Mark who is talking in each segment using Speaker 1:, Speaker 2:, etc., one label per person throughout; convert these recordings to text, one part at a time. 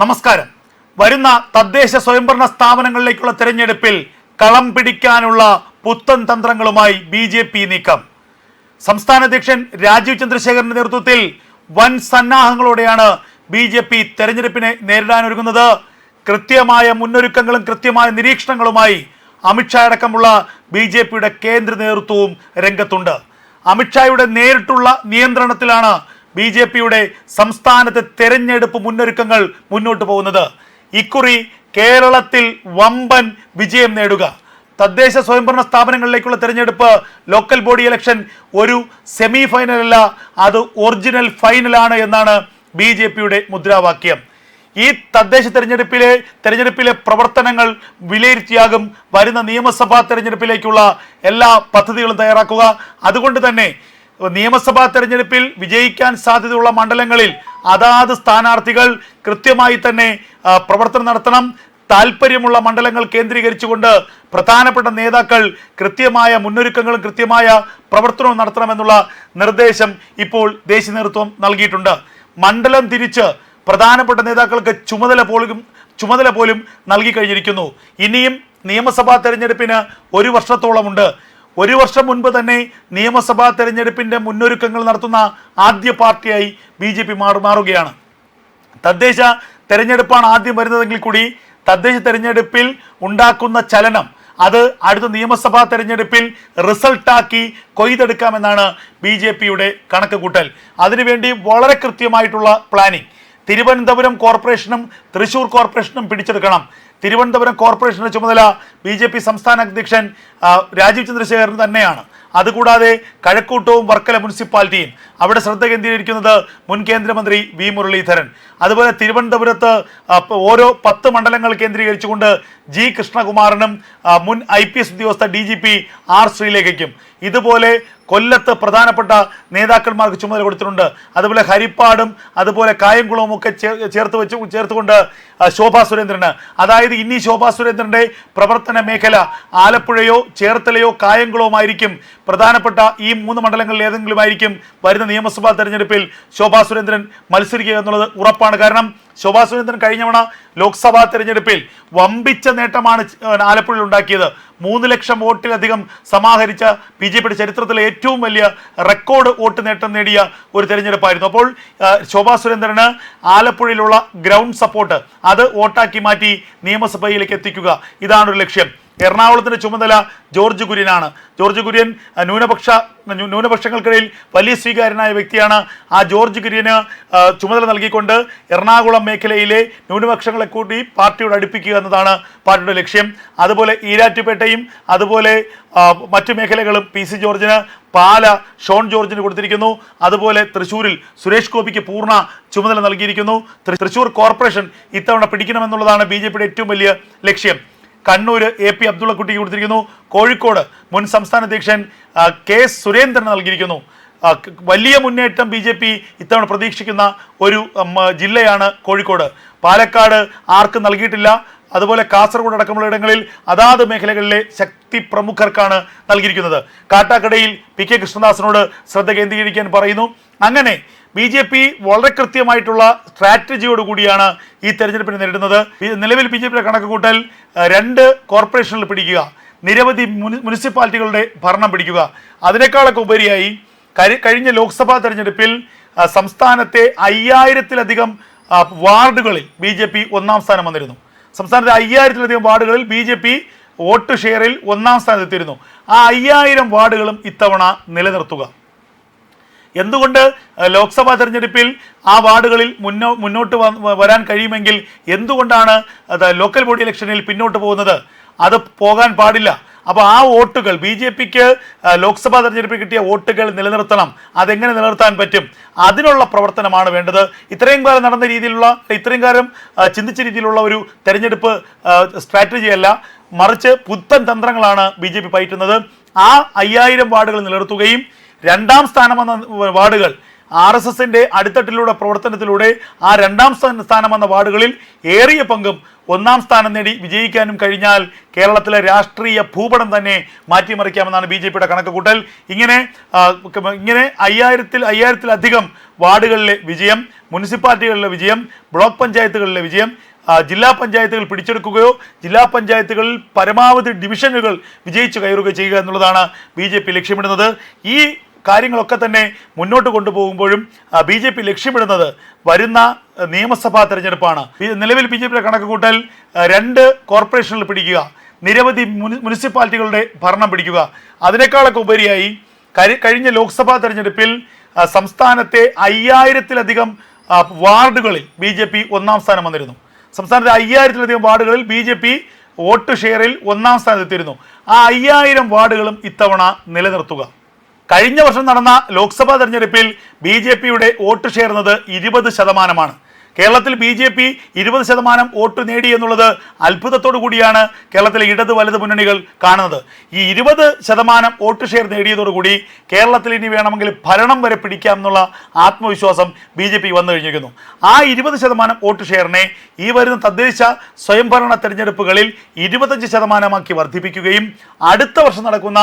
Speaker 1: നമസ്കാരം വരുന്ന തദ്ദേശ സ്വയംഭരണ സ്ഥാപനങ്ങളിലേക്കുള്ള തെരഞ്ഞെടുപ്പിൽ കളം പിടിക്കാനുള്ള പുത്തൻ തന്ത്രങ്ങളുമായി ബി ജെ പി നീക്കം സംസ്ഥാന അധ്യക്ഷൻ രാജീവ് ചന്ദ്രശേഖരന്റെ നേതൃത്വത്തിൽ വൻ സന്നാഹങ്ങളോടെയാണ് ബി ജെ പി തെരഞ്ഞെടുപ്പിനെ നേരിടാനൊരുങ്ങുന്നത് കൃത്യമായ മുന്നൊരുക്കങ്ങളും കൃത്യമായ നിരീക്ഷണങ്ങളുമായി അമിത്ഷാ അടക്കമുള്ള ബി ജെ പിയുടെ കേന്ദ്ര നേതൃത്വവും രംഗത്തുണ്ട് അമിത്ഷായുടെ നേരിട്ടുള്ള നിയന്ത്രണത്തിലാണ് ബി ജെ പിയുടെ സംസ്ഥാനത്തെ തെരഞ്ഞെടുപ്പ് മുന്നൊരുക്കങ്ങൾ മുന്നോട്ട് പോകുന്നത് ഇക്കുറി കേരളത്തിൽ വമ്പൻ വിജയം നേടുക തദ്ദേശ സ്വയംഭരണ സ്ഥാപനങ്ങളിലേക്കുള്ള തെരഞ്ഞെടുപ്പ് ലോക്കൽ ബോഡി ഇലക്ഷൻ ഒരു സെമി ഫൈനലല്ല അത് ഒറിജിനൽ ഫൈനലാണ് എന്നാണ് ബി ജെ പിയുടെ മുദ്രാവാക്യം ഈ തദ്ദേശ തെരഞ്ഞെടുപ്പിലെ തെരഞ്ഞെടുപ്പിലെ പ്രവർത്തനങ്ങൾ വിലയിരുത്തിയാകും വരുന്ന നിയമസഭാ തെരഞ്ഞെടുപ്പിലേക്കുള്ള എല്ലാ പദ്ധതികളും തയ്യാറാക്കുക അതുകൊണ്ട് തന്നെ നിയമസഭാ തെരഞ്ഞെടുപ്പിൽ വിജയിക്കാൻ സാധ്യതയുള്ള മണ്ഡലങ്ങളിൽ അതാത് സ്ഥാനാർത്ഥികൾ കൃത്യമായി തന്നെ പ്രവർത്തനം നടത്തണം താല്പര്യമുള്ള മണ്ഡലങ്ങൾ കേന്ദ്രീകരിച്ചുകൊണ്ട് പ്രധാനപ്പെട്ട നേതാക്കൾ കൃത്യമായ മുന്നൊരുക്കങ്ങളും കൃത്യമായ പ്രവർത്തനവും നടത്തണമെന്നുള്ള നിർദ്ദേശം ഇപ്പോൾ ദേശീയ നേതൃത്വം നൽകിയിട്ടുണ്ട് മണ്ഡലം തിരിച്ച് പ്രധാനപ്പെട്ട നേതാക്കൾക്ക് ചുമതല പോലും ചുമതല പോലും നൽകി കഴിഞ്ഞിരിക്കുന്നു ഇനിയും നിയമസഭാ തെരഞ്ഞെടുപ്പിന് ഒരു വർഷത്തോളമുണ്ട് ഒരു വർഷം മുൻപ് തന്നെ നിയമസഭാ തെരഞ്ഞെടുപ്പിൻ്റെ മുന്നൊരുക്കങ്ങൾ നടത്തുന്ന ആദ്യ പാർട്ടിയായി ബി ജെ പി മാറുമാറുകയാണ് തദ്ദേശ തെരഞ്ഞെടുപ്പാണ് ആദ്യം വരുന്നതെങ്കിൽ കൂടി തദ്ദേശ തെരഞ്ഞെടുപ്പിൽ ഉണ്ടാക്കുന്ന ചലനം അത് അടുത്ത നിയമസഭാ തെരഞ്ഞെടുപ്പിൽ റിസൾട്ടാക്കി കൊയ്തെടുക്കാമെന്നാണ് ബി ജെ പിയുടെ കണക്ക് കൂട്ടൽ അതിനുവേണ്ടി വളരെ കൃത്യമായിട്ടുള്ള പ്ലാനിംഗ് തിരുവനന്തപുരം കോർപ്പറേഷനും തൃശൂർ കോർപ്പറേഷനും പിടിച്ചെടുക്കണം തിരുവനന്തപുരം കോർപ്പറേഷന്റെ ചുമതല ബി ജെ പി സംസ്ഥാന അധ്യക്ഷൻ രാജീവ് ചന്ദ്രശേഖരൻ തന്നെയാണ് അതുകൂടാതെ കഴക്കൂട്ടവും വർക്കല മുനിസിപ്പാലിറ്റിയും അവിടെ ശ്രദ്ധ കേന്ദ്രീകരിക്കുന്നത് മുൻ കേന്ദ്രമന്ത്രി വി മുരളീധരൻ അതുപോലെ തിരുവനന്തപുരത്ത് ഓരോ പത്ത് മണ്ഡലങ്ങൾ കേന്ദ്രീകരിച്ചുകൊണ്ട് ജി കൃഷ്ണകുമാറിനും മുൻ ഐ പി എസ് ഉദ്യോഗസ്ഥ ഡി ജി പി ആർ ശ്രീലേഖയ്ക്കും ഇതുപോലെ കൊല്ലത്ത് പ്രധാനപ്പെട്ട നേതാക്കന്മാർക്ക് ചുമതല കൊടുത്തിട്ടുണ്ട് അതുപോലെ ഹരിപ്പാടും അതുപോലെ കായംകുളവും ഒക്കെ ചേർത്ത് വെച്ച് ചേർത്തുകൊണ്ട് ശോഭാ സുരേന്ദ്രന് അതായത് ഇനി ശോഭാ സുരേന്ദ്രൻ്റെ പ്രവർത്തന മേഖല ആലപ്പുഴയോ ചേർത്തലയോ ആയിരിക്കും പ്രധാനപ്പെട്ട ഈ മൂന്ന് മണ്ഡലങ്ങളിൽ ഏതെങ്കിലും ആയിരിക്കും വരുന്ന നിയമസഭാ തെരഞ്ഞെടുപ്പിൽ ശോഭാ സുരേന്ദ്രൻ മത്സരിക്കുക എന്നുള്ളത് ഉറപ്പാണ് കാരണം ശോഭാ സുരേന്ദ്രൻ കഴിഞ്ഞവണ ലോക്സഭാ തെരഞ്ഞെടുപ്പിൽ വമ്പിച്ച നേട്ടമാണ് ആലപ്പുഴയിൽ ഉണ്ടാക്കിയത് മൂന്ന് ലക്ഷം വോട്ടിലധികം സമാഹരിച്ച ബി ജെ പിയുടെ ചരിത്രത്തിലെ ഏറ്റവും വലിയ റെക്കോർഡ് വോട്ട് നേട്ടം നേടിയ ഒരു തെരഞ്ഞെടുപ്പായിരുന്നു അപ്പോൾ ശോഭാ സുരേന്ദ്രന് ആലപ്പുഴയിലുള്ള ഗ്രൗണ്ട് സപ്പോർട്ട് അത് വോട്ടാക്കി മാറ്റി നിയമസഭയിലേക്ക് എത്തിക്കുക ഇതാണ് ഒരു ലക്ഷ്യം എറണാകുളത്തിൻ്റെ ചുമതല ജോർജ് കുര്യനാണ് ജോർജ് കുര്യൻ ന്യൂനപക്ഷ ന്യൂനപക്ഷങ്ങൾക്കിടയിൽ വലിയ സ്വീകാര്യനായ വ്യക്തിയാണ് ആ ജോർജ് കുര്യന് ചുമതല നൽകിക്കൊണ്ട് എറണാകുളം മേഖലയിലെ ന്യൂനപക്ഷങ്ങളെ കൂട്ടി പാർട്ടിയോട് അടുപ്പിക്കുക എന്നതാണ് പാർട്ടിയുടെ ലക്ഷ്യം അതുപോലെ ഈരാറ്റുപേട്ടയും അതുപോലെ മറ്റു മേഖലകളും പി സി ജോർജിന് പാല ഷോൺ ജോർജിന് കൊടുത്തിരിക്കുന്നു അതുപോലെ തൃശ്ശൂരിൽ സുരേഷ് ഗോപിക്ക് പൂർണ്ണ ചുമതല നൽകിയിരിക്കുന്നു തൃശ്ശൂർ കോർപ്പറേഷൻ ഇത്തവണ പിടിക്കണമെന്നുള്ളതാണ് ബി ഏറ്റവും വലിയ ലക്ഷ്യം കണ്ണൂർ എ പി അബ്ദുള്ളക്കുട്ടി കൊടുത്തിരിക്കുന്നു കോഴിക്കോട് മുൻ സംസ്ഥാന അധ്യക്ഷൻ കെ സുരേന്ദ്രൻ നൽകിയിരിക്കുന്നു വലിയ മുന്നേറ്റം ബി ജെ പി ഇത്തവണ പ്രതീക്ഷിക്കുന്ന ഒരു ജില്ലയാണ് കോഴിക്കോട് പാലക്കാട് ആർക്കും നൽകിയിട്ടില്ല അതുപോലെ കാസർഗോഡ് അടക്കമുള്ള ഇടങ്ങളിൽ അതാത് മേഖലകളിലെ ശക്തി പ്രമുഖർക്കാണ് നൽകിയിരിക്കുന്നത് കാട്ടാക്കടയിൽ പി കെ കൃഷ്ണദാസിനോട് ശ്രദ്ധ കേന്ദ്രീകരിക്കാൻ പറയുന്നു അങ്ങനെ ബി ജെ പി വളരെ കൃത്യമായിട്ടുള്ള സ്ട്രാറ്റജിയോട് കൂടിയാണ് ഈ തെരഞ്ഞെടുപ്പിനെ നേരിടുന്നത് നിലവിൽ ബി ജെ പിയുടെ കണക്കുകൂട്ടൽ രണ്ട് കോർപ്പറേഷനിൽ പിടിക്കുക നിരവധി മുനിസിപ്പാലിറ്റികളുടെ ഭരണം പിടിക്കുക അതിനേക്കാളൊക്കെ ഉപരിയായി കഴിഞ്ഞ ലോക്സഭാ തെരഞ്ഞെടുപ്പിൽ സംസ്ഥാനത്തെ അയ്യായിരത്തിലധികം വാർഡുകളിൽ ബി ജെ പി ഒന്നാം സ്ഥാനം വന്നിരുന്നു സംസ്ഥാനത്തെ അയ്യായിരത്തിലധികം വാർഡുകളിൽ ബി ജെ പി വോട്ട് ഷെയറിൽ ഒന്നാം സ്ഥാനത്തെത്തിയിരുന്നു ആ അയ്യായിരം വാർഡുകളും ഇത്തവണ നിലനിർത്തുക എന്തുകൊണ്ട് ലോക്സഭാ തെരഞ്ഞെടുപ്പിൽ ആ വാർഡുകളിൽ മുന്നോ മുന്നോട്ട് വരാൻ കഴിയുമെങ്കിൽ എന്തുകൊണ്ടാണ് ലോക്കൽ ബോഡി ഇലക്ഷനിൽ പിന്നോട്ട് പോകുന്നത് അത് പോകാൻ പാടില്ല അപ്പോൾ ആ വോട്ടുകൾ ബി ജെ പിക്ക് ലോക്സഭാ തെരഞ്ഞെടുപ്പിൽ കിട്ടിയ വോട്ടുകൾ നിലനിർത്തണം അതെങ്ങനെ നിലനിർത്താൻ പറ്റും അതിനുള്ള പ്രവർത്തനമാണ് വേണ്ടത് ഇത്രയും കാലം നടന്ന രീതിയിലുള്ള ഇത്രയും കാലം ചിന്തിച്ച രീതിയിലുള്ള ഒരു തെരഞ്ഞെടുപ്പ് സ്ട്രാറ്റജിയല്ല മറിച്ച് പുത്തൻ തന്ത്രങ്ങളാണ് ബി ജെ പി പയറ്റുന്നത് ആ അയ്യായിരം വാർഡുകൾ നിലനിർത്തുകയും രണ്ടാം സ്ഥാനമെന്ന വാർഡുകൾ ആർ എസ് എസിന്റെ അടിത്തട്ടിലൂടെ പ്രവർത്തനത്തിലൂടെ ആ രണ്ടാം സ്ഥാനം വന്ന വാർഡുകളിൽ ഏറിയ പങ്കും ഒന്നാം സ്ഥാനം നേടി വിജയിക്കാനും കഴിഞ്ഞാൽ കേരളത്തിലെ രാഷ്ട്രീയ ഭൂപടം തന്നെ മാറ്റിമറിക്കാമെന്നാണ് ബി ജെ പിയുടെ കണക്കുകൂട്ടൽ ഇങ്ങനെ ഇങ്ങനെ അയ്യായിരത്തിൽ അയ്യായിരത്തിലധികം വാർഡുകളിലെ വിജയം മുനിസിപ്പാലിറ്റികളിലെ വിജയം ബ്ലോക്ക് പഞ്ചായത്തുകളിലെ വിജയം ജില്ലാ പഞ്ചായത്തുകൾ പിടിച്ചെടുക്കുകയോ ജില്ലാ പഞ്ചായത്തുകളിൽ പരമാവധി ഡിവിഷനുകൾ വിജയിച്ചു കയറുകയോ ചെയ്യുക എന്നുള്ളതാണ് ബി ലക്ഷ്യമിടുന്നത് ഈ കാര്യങ്ങളൊക്കെ തന്നെ മുന്നോട്ട് കൊണ്ടുപോകുമ്പോഴും ബി ജെ പി ലക്ഷ്യമിടുന്നത് വരുന്ന നിയമസഭാ തെരഞ്ഞെടുപ്പാണ് നിലവിൽ ബി ജെ പിയുടെ കണക്ക് കൂട്ടൽ രണ്ട് കോർപ്പറേഷനിൽ പിടിക്കുക നിരവധി മുനിസിപ്പാലിറ്റികളുടെ ഭരണം പിടിക്കുക അതിനേക്കാളൊക്കെ ഉപരിയായി കഴിഞ്ഞ ലോക്സഭാ തെരഞ്ഞെടുപ്പിൽ സംസ്ഥാനത്തെ അയ്യായിരത്തിലധികം വാർഡുകളിൽ ബി ജെ പി ഒന്നാം സ്ഥാനം വന്നിരുന്നു സംസ്ഥാനത്തെ അയ്യായിരത്തിലധികം വാർഡുകളിൽ ബി ജെ പി വോട്ട് ഷെയറിൽ ഒന്നാം സ്ഥാനത്തെത്തിയിരുന്നു ആ അയ്യായിരം വാർഡുകളും ഇത്തവണ നിലനിർത്തുക കഴിഞ്ഞ വർഷം നടന്ന ലോക്സഭാ തെരഞ്ഞെടുപ്പിൽ ബി ജെ പിയുടെ വോട്ട് ഷെയർ ഇരുപത് ശതമാനമാണ് കേരളത്തിൽ ബി ജെ പി ഇരുപത് ശതമാനം വോട്ട് നേടി എന്നുള്ളത് അത്ഭുതത്തോടു കൂടിയാണ് കേരളത്തിലെ ഇടത് വലത് മുന്നണികൾ കാണുന്നത് ഈ ഇരുപത് ശതമാനം വോട്ട് ഷെയർ നേടിയതോടുകൂടി കേരളത്തിൽ ഇനി വേണമെങ്കിൽ ഭരണം വരെ പിടിക്കാം എന്നുള്ള ആത്മവിശ്വാസം ബി ജെ പി വന്നു കഴിഞ്ഞിരിക്കുന്നു ആ ഇരുപത് ശതമാനം വോട്ട് ഷെയറിനെ ഈ വരുന്ന തദ്ദേശ സ്വയംഭരണ തെരഞ്ഞെടുപ്പുകളിൽ ഇരുപത്തഞ്ച് ശതമാനമാക്കി വർദ്ധിപ്പിക്കുകയും അടുത്ത വർഷം നടക്കുന്ന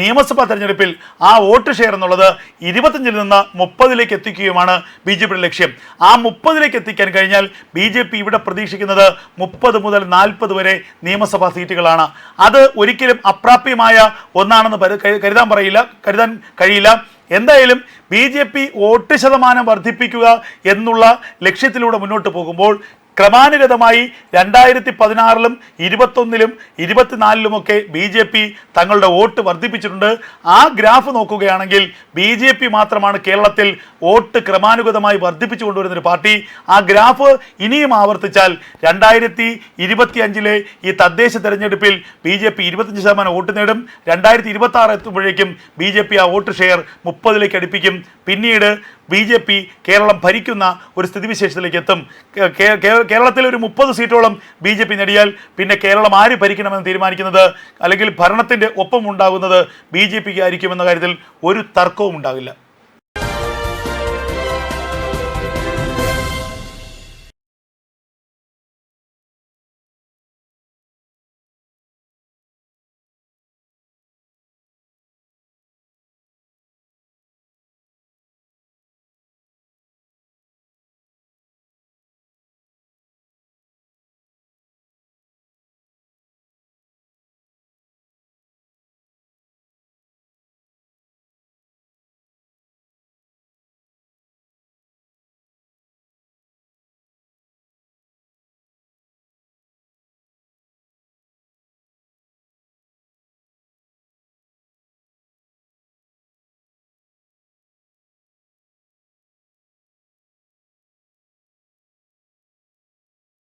Speaker 1: നിയമസഭാ തെരഞ്ഞെടുപ്പിൽ ആ വോട്ട് ഷെയർ എന്നുള്ളത് ഇരുപത്തഞ്ചിൽ നിന്ന് മുപ്പതിലേക്ക് എത്തിക്കുകയുമാണ് ബി ജെ പിയുടെ ലക്ഷ്യം ആ മുപ്പതിലേക്ക് എത്തിക്കാൻ കഴിഞ്ഞാൽ ബി ജെ പി ഇവിടെ പ്രതീക്ഷിക്കുന്നത് മുപ്പത് മുതൽ നാൽപ്പത് വരെ നിയമസഭാ സീറ്റുകളാണ് അത് ഒരിക്കലും അപ്രാപ്യമായ ഒന്നാണെന്ന് കരുതാൻ പറയില്ല കരുതാൻ കഴിയില്ല എന്തായാലും ബി ജെ പി വോട്ട് ശതമാനം വർദ്ധിപ്പിക്കുക എന്നുള്ള ലക്ഷ്യത്തിലൂടെ മുന്നോട്ട് പോകുമ്പോൾ ക്രമാനുഗതമായി രണ്ടായിരത്തി പതിനാറിലും ഇരുപത്തൊന്നിലും ഇരുപത്തിനാലിലുമൊക്കെ ബി ജെ പി തങ്ങളുടെ വോട്ട് വർദ്ധിപ്പിച്ചിട്ടുണ്ട് ആ ഗ്രാഫ് നോക്കുകയാണെങ്കിൽ ബി ജെ പി മാത്രമാണ് കേരളത്തിൽ വോട്ട് ക്രമാനുഗതമായി വർദ്ധിപ്പിച്ചു കൊണ്ടുവരുന്നൊരു പാർട്ടി ആ ഗ്രാഫ് ഇനിയും ആവർത്തിച്ചാൽ രണ്ടായിരത്തി ഇരുപത്തി അഞ്ചിലെ ഈ തദ്ദേശ തെരഞ്ഞെടുപ്പിൽ ബി ജെ പി ഇരുപത്തഞ്ച് ശതമാനം വോട്ട് നേടും രണ്ടായിരത്തി ഇരുപത്തി ആറ് എത്തുമ്പോഴേക്കും ബി ജെ പി ആ വോട്ട് ഷെയർ മുപ്പതിലേക്ക് അടുപ്പിക്കും പിന്നീട് ബി ജെ പി കേരളം ഭരിക്കുന്ന ഒരു സ്ഥിതിവിശേഷത്തിലേക്ക് എത്തും കേരളത്തിൽ ഒരു മുപ്പത് സീറ്റോളം ബി ജെ പി നേടിയാൽ പിന്നെ കേരളം ആര് ഭരിക്കണമെന്ന് തീരുമാനിക്കുന്നത് അല്ലെങ്കിൽ ഭരണത്തിൻ്റെ ഒപ്പം ഉണ്ടാകുന്നത് ബി ജെ പിക്ക് ആയിരിക്കുമെന്ന കാര്യത്തിൽ ഒരു തർക്കവും ഉണ്ടാകില്ല